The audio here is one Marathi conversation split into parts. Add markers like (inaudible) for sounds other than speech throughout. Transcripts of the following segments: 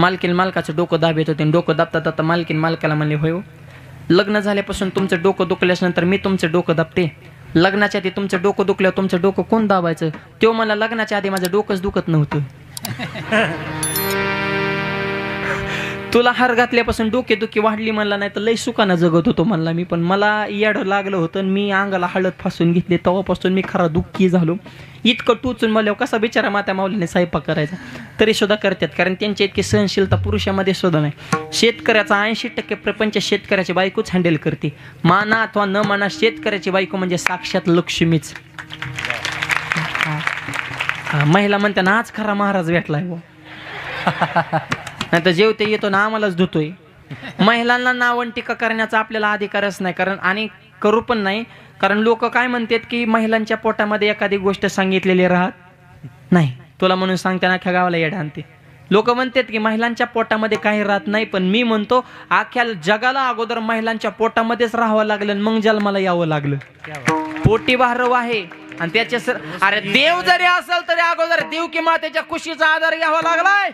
मालकीन मालकाचं डोकं दाबत होते डोकं दाबता दाबता मालकीन मालकाला म्हणले होय हो, लग्न झाल्यापासून तुमचं डोकं दुखल्यानंतर मी तुमचं डोकं दाबते. लग्नाच्या आधी तुमचं डोकं दुखल्यावर तुमचं डोकं कोण दाबायचं? तो मला लग्नाच्या आधी माझं डोकंच दुखत नव्हतं. (laughs) तुला हार घातल्यापासून डोकेदुखी वाढली म्हणला नाही तर लय सुखानं जगत होतो म्हणला मी. पण मला याड लागलं होतं मी अंगाला हळद फासून घेतली. तेव्हापासून मी खरा दुःखी झालो. इतकं टोचून मला कसा बिचारा माता माऊलीने स्वयंपाक करायचा? तरी सुद्धा करतात. कारण त्यांच्या इतकी सहनशीलता पुरुषामध्ये सुद्धा नाही. शेतकऱ्याचा ऐंशी टक्के प्रपंच शेतकऱ्याची बायकोच हँडल करते. माना अथवा न माना शेतकऱ्याची बायको म्हणजे साक्षात लक्ष्मीच. महिला म्हणते ना आज खरा महाराज भेटलाय. (laughs) नाही तर जेवते येतो ना आम्हालाच धुतोय. महिलांना नावण टीका करण्याचा आपल्याला अधिकारच नाही. कारण आणि करू पण नाही. कारण लोक काय म्हणतात की महिलांच्या पोटामध्ये एखादी गोष्ट सांगितलेली राहत नाही. तुला म्हणून सांगते ना अख्ख्या गावाला येडा आणते. लोक म्हणतात की महिलांच्या पोटामध्ये काही राहत नाही पण मी म्हणतो अख्ख्या जगाला अगोदर महिलांच्या पोटामध्येच राहावं लागलं आणि मग जन्माला यावं लागलं. पोटी भारव आहे आणि त्याच्या सर अरे देव जरी असेल तरी अगोदर देव किंवा मातेच्या कुशीचा आधार घ्यावा लागलाय.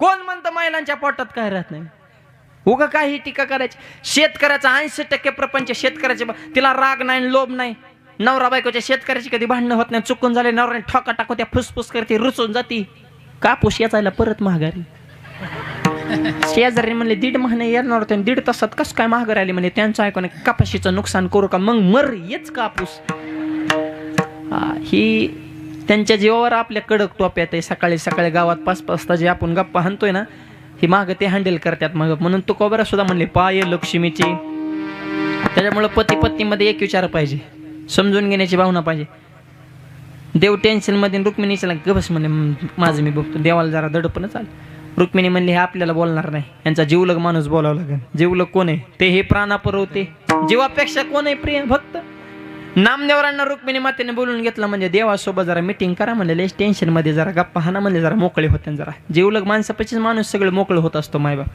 कोण म्हणतं महिलांच्या पोटात काय राहत नाही? उगा काही टीका करायची? शेतकऱ्याचा ऐंशी टक्के प्रपंच शेतकऱ्याचे तिला राग नाही लोभ नाही. नवरा बायकोच्या शेतकऱ्याची कधी भांडणं होत नाही चुकून झाले नवऱ्याने ठोका टाकू त्या फुसफुस करते रुसून जाती. कापूस याचायला परत महागारी. शेजारी म्हणले दीड महिने येणार होते आणि दीड तासात कसं काय महागारी आली? म्हणजे त्यांचं ऐकून कपाशीचं नुकसान करू का? मग मर येच कापूस. ही त्यांच्या जीवावर आपल्या कडक टोप्यात आहे. सकाळी सकाळी गावात पाच पाच जे आपण गप्पा हाणतोय ना ही माग ते हँडल करतात मग. म्हणून तू कोबरा सुद्धा म्हणले पाय लक्ष्मीची. त्याच्यामुळे पती पत्नीमध्ये एक विचार पाहिजे. समजून घेण्याची भावना पाहिजे. देव टेन्शनमध्ये रुक्मिणीच्या गबस म्हणले माझं मी बघतो. देवाला जरा दडपणच आलं रुक्मिणी म्हणले हे आपल्याला बोलणार नाही. यांचा जीवलग माणूस बोलावं लागेल. जीवलग कोण आहे? ते हे प्राणापर होते. जीवापेक्षा कोण आहे प्रिय? भक्त? नामदेवरांना रुक्मिणी मातेने बोलून घेतलं म्हणजे देवासोबत जरा मिटिंग करा म्हणले टेन्शनमध्ये जरा गप्पा हाना म्हणले जरा मोकळे होते जरा. जीवलग माणसापाशीच माणूस सगळं मोकळं होत असतो मायबाप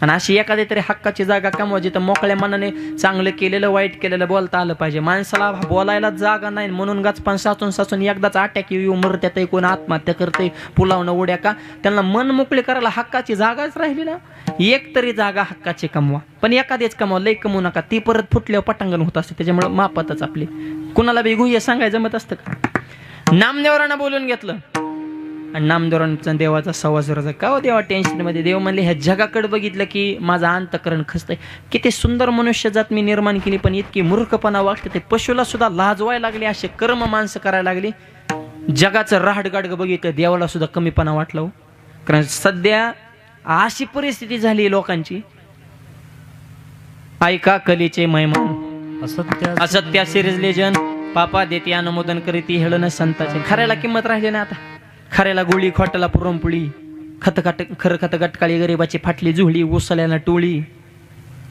आणि अशी एखादी तरी हक्काची जागा कमवा जिथं मोकळ्या मनाने चांगलं केलेलं वाईट केलेलं बोलता आलं पाहिजे. माणसाला बोलायला जागा नाही म्हणून गाचपान साचून साचून एकदाच अटॅक येऊ मरत्यात कोण आत्महत्या करते पुलावणं उड्या का? त्यांना मन मोकळे करायला हक्काची जागाच राहिली ना. एक तरी जागा हक्काची कमवा. पण एखादीच कमवा लई कमवू नका. ती परत फुटल्यावर पटांगण होत असते. त्याच्यामुळे मापातच आपली. कुणाला बी गुह्य सांगायचं जमत असतं का? नामदेवरांना बोलून घेतलं. आणि नामदेवरांचा देवाचा सवास जोराचा का हो देवा टेन्शनमध्ये देव म्हणले ह्या जगाकडे बघितलं की माझं अंतकरण खचतंय. किती सुंदर मनुष्य जात मी निर्माण केली पण इतकी मूर्खपणा वाटते ते पशुला सुद्धा लाजवायला लागले असे कर्म माणसं करायला लागली. जगाचं राहडगाडग बघितलं देवाला सुद्धा कमीपणा वाटलं हो. कारण सध्या अशी परिस्थिती झाली लोकांची. ऐका कलेचे मैमान. असत्य असत्या सिरीज लेजन पापा देते अनुमोदन करीती हेळण संताचे. खऱ्याला किंमत राहिली ना आता. खऱ्याला गोळी खोटाला पुरणपोळी खत खट खरं खत गटकाळी गरिबाची फाटली जुळी उसल्याला टोळी.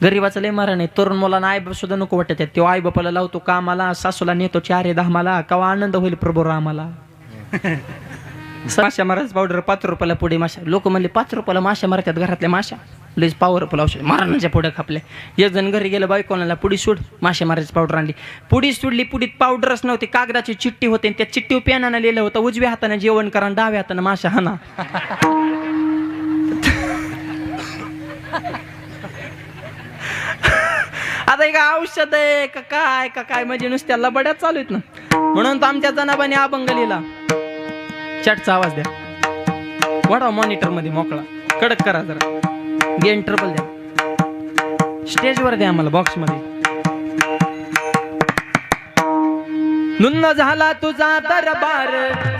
गरिबाचं लय मारा नाही तरुण मुलांना आई बाप सुद्धा नको वाटत तो आई बापाला लावतो कामाला सासूला नेतो चार दहा मला कवा आनंद होईल प्रभू रामाला? (laughs) माशा मारायचं पावडर पाच रुपयाला पुढे माशा. लोक म्हणले पाच रुपयाला माशा मारतात घरातल्या माशा. लईच पॉवरफुल औषध मारणाच्या पुढं खापले. एक जण घरी गेलं बाई कोणाला पुडी सोड. मासे मारायची पावडर आणली. पुडी सोडली पुडीत पावडरच नव्हती. कागदाची चिठ्ठी होती त्या चिठ्ठी पेनानं लिहिलं होतं उजव्या हाताने जेवण करा आणि डाव्या हाताने मासे हाना आता एक औषध आहे का काय का काय म्हणजे नुसत्या लबड्यात चालू आहेत ना. म्हणून तर आमच्या जनाबाने अभंग लिहिला. चटचा आवाज द्या. वाढवा मॉनिटरमध्ये मोकळा. कडक करा जरा. गेन ट्रबल द्या. स्टेजवर द्या आम्हाला बॉक्समध्ये धुंद झाला तुझा दरबार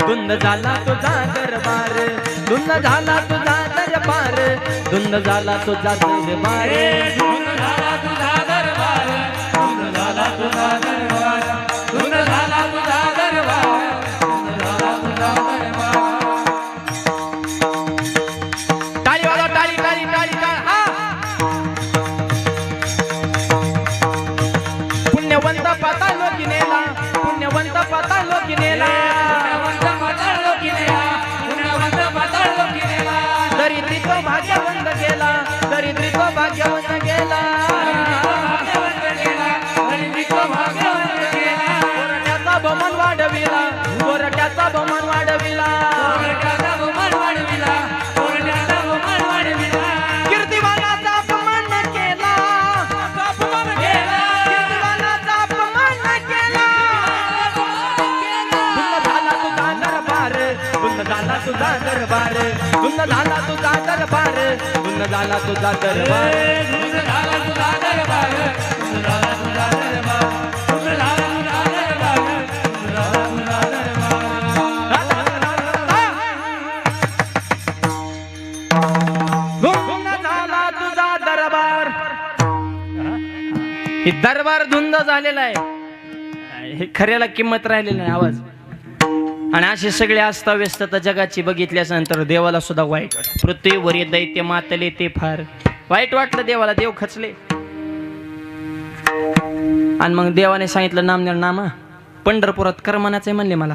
धुंद झाला तुझा दरबार धुंद झाला तुझा दरबार धुंद झाला तुझा दरबार. बहुमान वाढविला बहुमान वाढविला बहुमान वाढविला कीर्तिमानाचा अपमान केला अपमान केला कीर्तिमानाचा अपमान केला झाला तुझा दरबार झाला तुझा दरबार झाला तुझा दरबार हे दरबार धुंद झालेला आहे. हे खऱ्याला किंमत राहिलेली नाही आवाज. आणि असे सगळे अस्ताव्यस्तता जगाची बघितल्यानंतर देवाला सुद्धा वाईट वाटलं पृथ्वीवर ये दैत्य मातले ते फार. वाईट वाटलं देवाला देव खचले. आणि मग देवाने सांगितलं नामनेर नामा. पंढरपुरात करमनाचे म्हणले मला.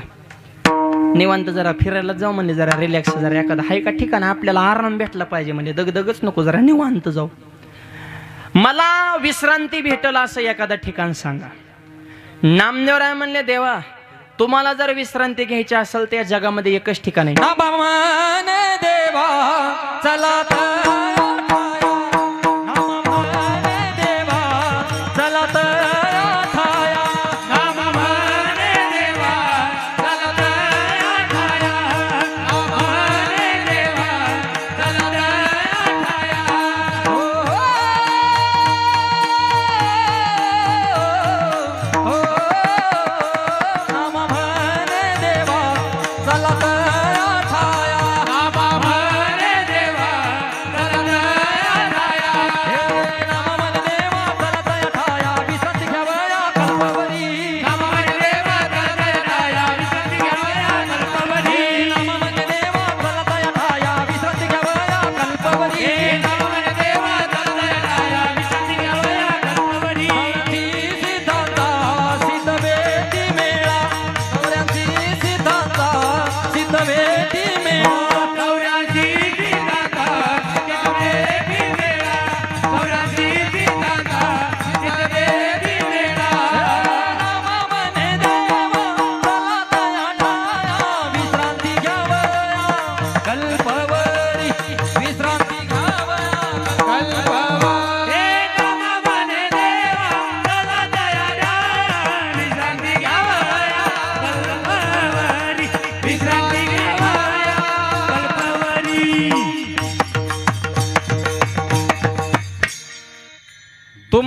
निवांत जरा फिरायला जाऊ म्हणले जरा रिलॅक्स जरा एखादा हाय का ठिकाण आपल्याला आराम भेटला पाहिजे म्हणजे दगदगच नको जरा निवांत जाऊ. मला विश्रांती भेटल असं एखादं ठिकाण सांगा. नामदेवराय म्हणले देवा तुम्हाला जर विश्रांती घ्यायची असेल तर या जगामध्ये एकच ठिकाण आहे. देवा चला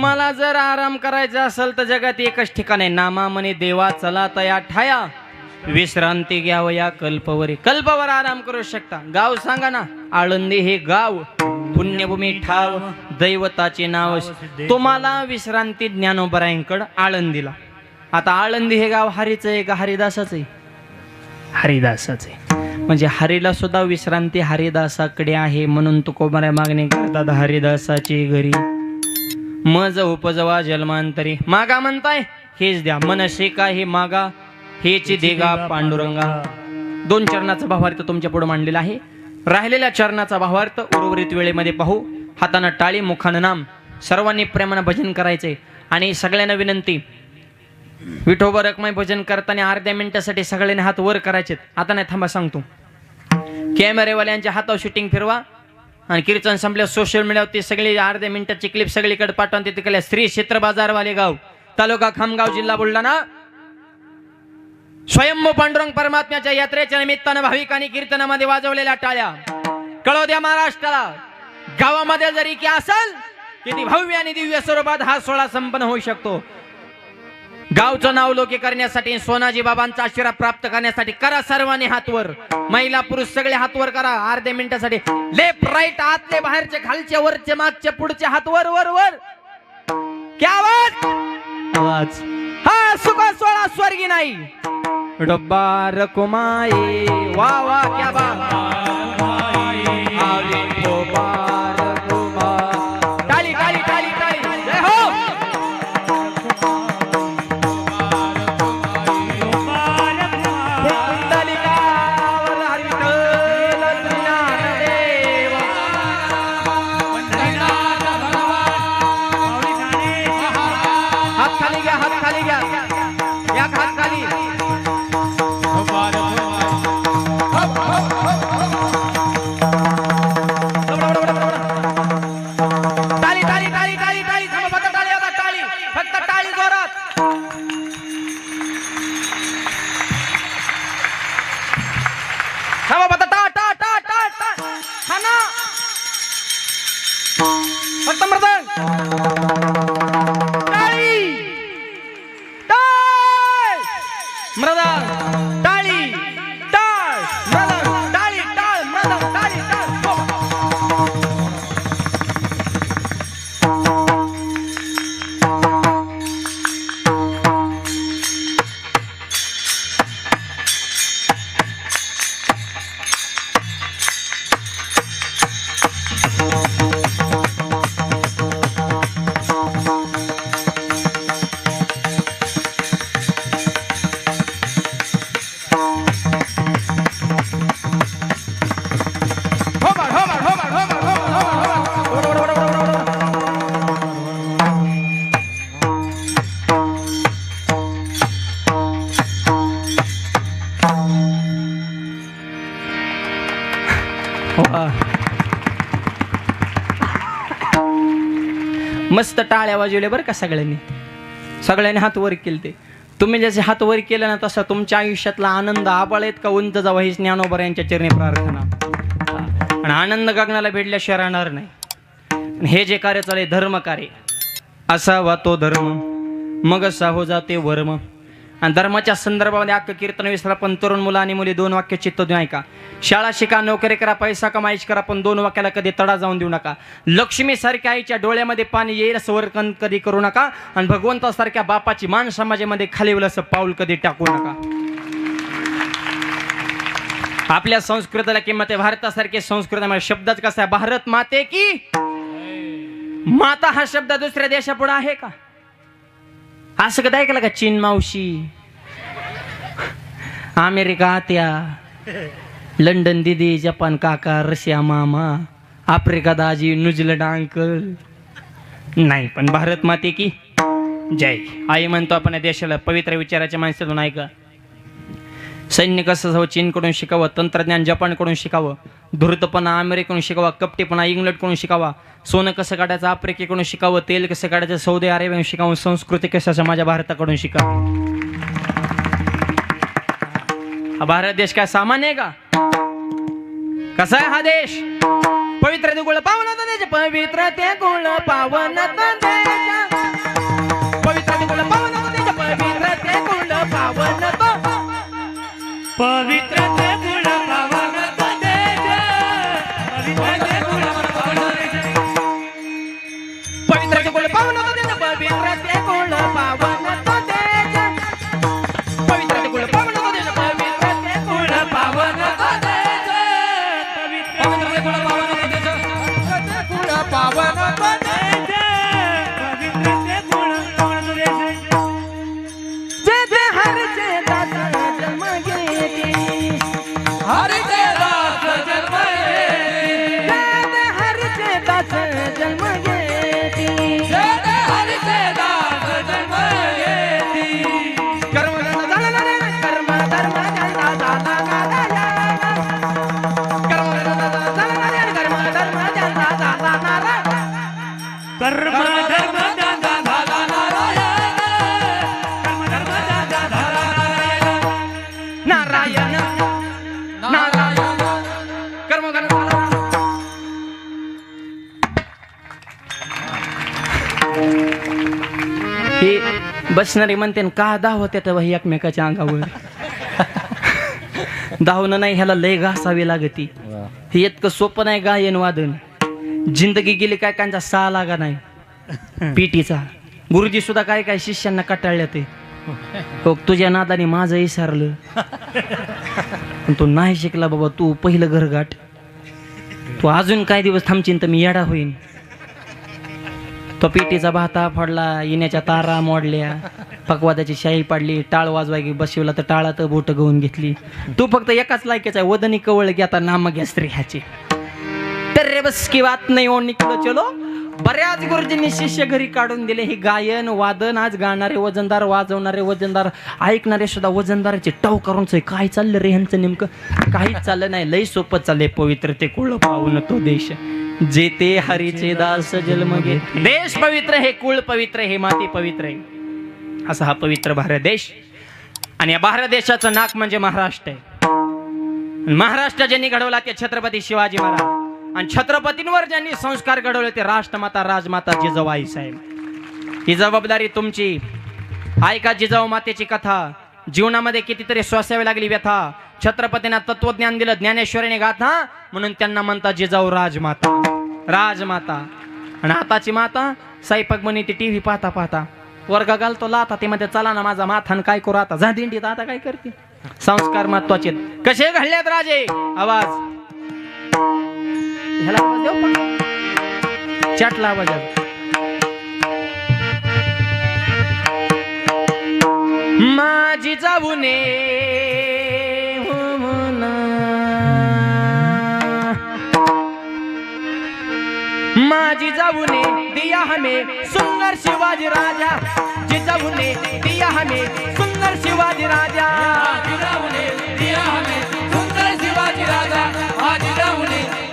तुम्हाला जर आराम करायचा असेल तर जगात एकच ठिकाण आहे. नामा म्हणे देवा चला तया ठाया. विश्रांती घ्यावं या कल्पवरी. कल्पवर आराम करू शकता. गाव सांगा ना आळंदी हे गाव. पुण्यभूमी ठाव दैवताचे नाव. तुम्हाला विश्रांती ज्ञानोबरायांकड आळंदीला. आता आळंदी हे गाव हरीचं आहे का हरिदासाचं आहे? हरिदासाचे म्हणजे हरीला सुद्धा विश्रांती हरिदासाकडे आहे म्हणून तुकोबऱ्या मागणी करतात हरिदासाची घरी. मज उपजवा जन्मांतरी मागा म्हणताय? हेच द्या. मनसे का हे मागा. हेच देगा पांडुरंगा. दोन चरणाचा भावार्थ तुमच्यापुढे मांडलेला आहे. राहिलेल्या चरणाचा भावार्थ उर्वरित वेळेमध्ये पाहू. हातानं टाळी मुखानं नाम. सर्वांनी प्रेमानं भजन करायचे. आणि सगळ्यांना विनंती. विठोबा रकमाई भजन करताना अर्ध्या मिनिटासाठी सगळ्यांनी हात वर करायचे आता नाही थांबा सांगतो. कॅमेरेवाल्यांच्या हातावर शूटिंग फिरवा. आणि कीर्तन संपल्या सोशल मीडियावरती सगळी अर्ध्या मिनिटाची क्लिप सगळीकडे पाठवून तिथे केल्या श्री क्षेत्र बाजारवाले गाव तालुका खामगाव जिल्हा बुलढाणा. स्वयंभू पांडुरंग परमात्म्याच्या यात्रेच्या निमित्तानं भाविकांनी कीर्तनामध्ये वाजवलेल्या टाळ्या. कळव द्या महाराष्ट्राला गावामध्ये जरी की असेल किती भव्य आणि दिव्य स्वरूपात हा सोहळा संपन्न होऊ शकतो. गावचं नाव लोके करण्यासाठी सोनाजी बाबांचा आशीर्वाद प्राप्त करण्यासाठी करा सर्वांनी हातवर. महिला पुरुष सगळे हातवर करा. अर्ध्या मिनिटासाठी. लेफ्ट राईट आतले बाहेरचे खालचे वरचे मागचे पुढचे हात वर वर वर. क्या आवाज? आवाज. हा सुख सोळा स्वर्गी नाही. डब्बा रकुमाई वा वा क्या बात. मस्त टाळ्या वाजवल्या बरं का सगळ्यांनी? सगळ्यांनी हात वर केले ते तुम्ही जसे हात वर केले ना तसा तुमच्या आयुष्यातला आनंद आबाळ आहेत का उंच जावा ही ज्ञानोबर यांच्या चरणी प्रार्थना. आणि आनंद गगनाला भेटल्याशिवाय राहणार नाही. हे जे कार्य चालले धर्म कार्य असावा तो धर्म मग असा हो जाते वर्म. आणि धर्माच्या संदर्भामध्ये अख्खं कीर्तन विसरा पण तरुण मुलं आणि मुली दोन वाक्य चित्त देऊ ऐका. शाळा शिका नोकरी करा पैसा कमाईश करा पण दोन वाक्याला कधी तडा जाऊन देऊ नका. लक्ष्मीसारख्या आईच्या डोळ्यामध्ये पाणी येईल असं वर्कन कधी करू नका आणि भगवंतासारख्या बापाची मान समाजामध्ये खाली असं पाऊल कधी टाकू नका. आपल्या संस्कृतीला किंमत आहे भारतासारखे संस्कृतीमध्ये शब्दच कसा आहे भारत माते की माता हा शब्द दुसऱ्या देशापुढे आहे का? असं कधी ऐकलं का चीन मावशी? अमेरिका आत्या लंडन दिदी जपान काका रशिया मामा आफ्रिका दाजी न्यूझीलंड अंकल. नाही पण भारत माते की. जय. आई म्हणतो आपण या देशाला पवित्र विचाराच्या माणसातून ऐका. सैन्य कसं जावं चीनकडून शिकावं तंत्रज्ञान जपानकडून शिकावं. धूर्तपणा अमेरिकेकडून शिकावा कपटेपणा इंग्लंडकडून शिकावा. सोनं कसं काढायचं आफ्रिकेकडून शिकावं तेल कसं काढायचं सौदी अरेबियाकडून शिकावं संस्कृती कशाचं माझ्या भारताकडून शिकावं हा भारत देश काय सामान्य आहे का? कसा आहे हा देश? पवित्र ते गुळ पावन देश पवित्र ते गुळ पावन पवित्र ते गुळ पावन पवित्र ते गुळ पावन पवित्र ते बसणारे म्हणते का धावत येतं ही एकमेकाच्या अंगावर? (laughs) धावणं नाही ह्याला लय घासावी लागती. हे इतकं सोपं नाही गायन वादन. जिंदगी गेली काय कांचा सा लागा नाही. (laughs) पिटीचा. गुरुजी सुद्धा काय काय शिष्यांना कटाळल्या ते. हो तुझ्या नादाने माझं विसरलं. पण तू नाही शिकला बाबा तू पहिलं घर गाठ तू अजून काय दिवस थांबशील तर मी येडा होईन. तो पिटीचा भाता फोडला येण्याच्या तारा मोडल्या पकवादाची शाही पाडली टाळ वाजवाय बसवला तर टाळात बोट घेऊन घेतली. तू फक्त एकाच लायकीचा वदनी कवळ घेता नाम घ्या स्त्री ह्याची तर रे बस की बात नाही ओ निकलो चलो? बऱ्याच गुरुजींनी शिष्य घरी काढून दिले. हे गायन वादन आज गाणारे वजनदार वाजवणारे वजनदार ऐकणारे सुद्धा वजनदाराचे टव करून काय चाललं रे ह्यांचं नेमकं? काहीच चाललं नाही. लय सोपं चाललंय पवित्र ते कुळ पाहून तो देश. जे ते हरीचे दास जन्म घे देश पवित्र हे कुळ पवित्र हे माती पवित्र आहे. असा हा पवित्र भारत देश. आणि या भारत देशाचं नाक म्हणजे महाराष्ट्र आहे. महाराष्ट्र ज्यांनी घडवला ते छत्रपती शिवाजी महाराज. आणि छत्रपतींवर ज्यांनी संस्कार घडवले ते राष्ट्रमाता राजमाता जिजाबाई साहेब. ही जबाबदारी तुमची. ऐका जिजाऊ मातेची कथा. जीवनामध्ये कितीतरी सोसावी लागली व्यथा. छत्रपतींना तत्वज्ञान दिलं ज्ञानेश्वरीने गाथा म्हणून त्यांना म्हणतात जिजाऊ राजमाता. राजमाता. आणि आताची माता साईपग बनी ती टीव्ही पाहता पाहता. वर्ग घालतो लाता ते मध्ये चला ना माझा माथान काय करू आता? झा दिंडीत आता काय करते? संस्कार महत्त्वाचे कसे घडल्यात राजे? आवाज. ह्याला आवाज देऊ का? चॅटला आवाज आहे. माझी जाऊने हो म्हणा. माझी जाऊने दिया हमें सुंदर शिवाजी राजा जी जिजाऊने दिया हमें सुंदर शिवाजी राजा जिजाऊने दिया हमें सुंदर शिवाजी राजा हा जिजाऊने दिया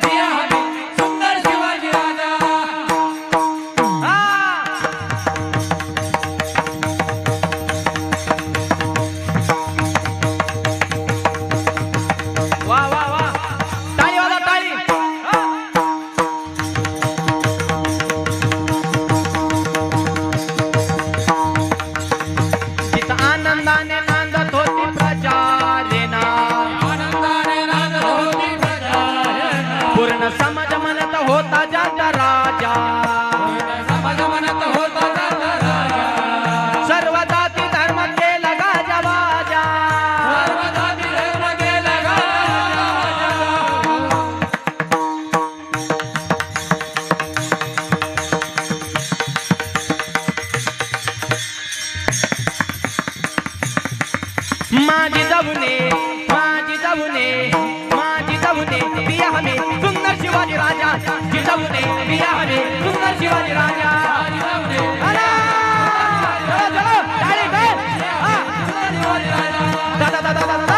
माझी जाऊने माझी जाऊने माझी जाऊने पिया हवे सुंदर शिवाजी राजा. जी जाऊने पिया हवे सुंदर शिवाजी राजा. दादा दादा दादा.